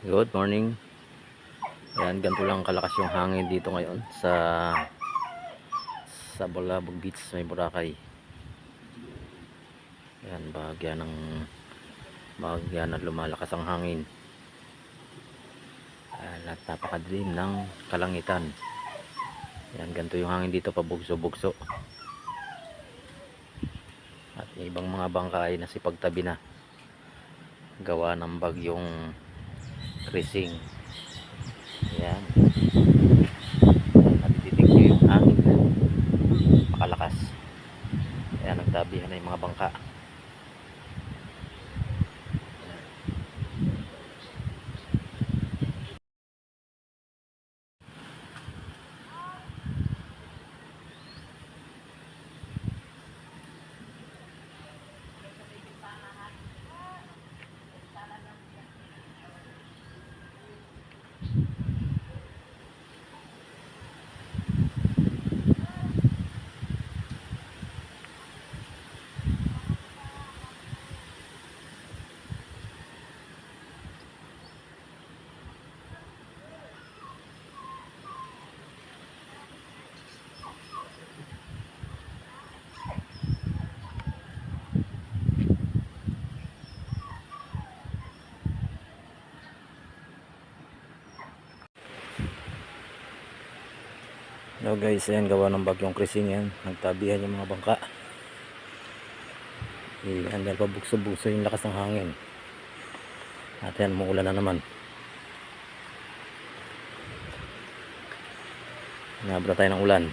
Good morning. Ayan, ganito lang kalakas yung hangin dito ngayon sa sa Balabog Beach, may Boracay. Ayan, bahagya ng bahagya na lumalakas ang hangin. Ayan, at napakadilim ng kalangitan. Ayan, ganito yung hangin dito, pabugso-bugso. At yung ibang mga bangka ay nasipagtabi na. Gawa ng bagyong Krising. Ayan. Natititig nyo yung hangin. Makalakas. Ayan, nagtabihan na yung mga bangka. Ayan. Hello guys, ayan gawa ng bagyong krising yan. Nagtabihan yung mga bangka. Ayan, dahil pabukso-bukso yung lakas ng hangin. At yan, umuulan na naman. Nabra tayo ng ulan.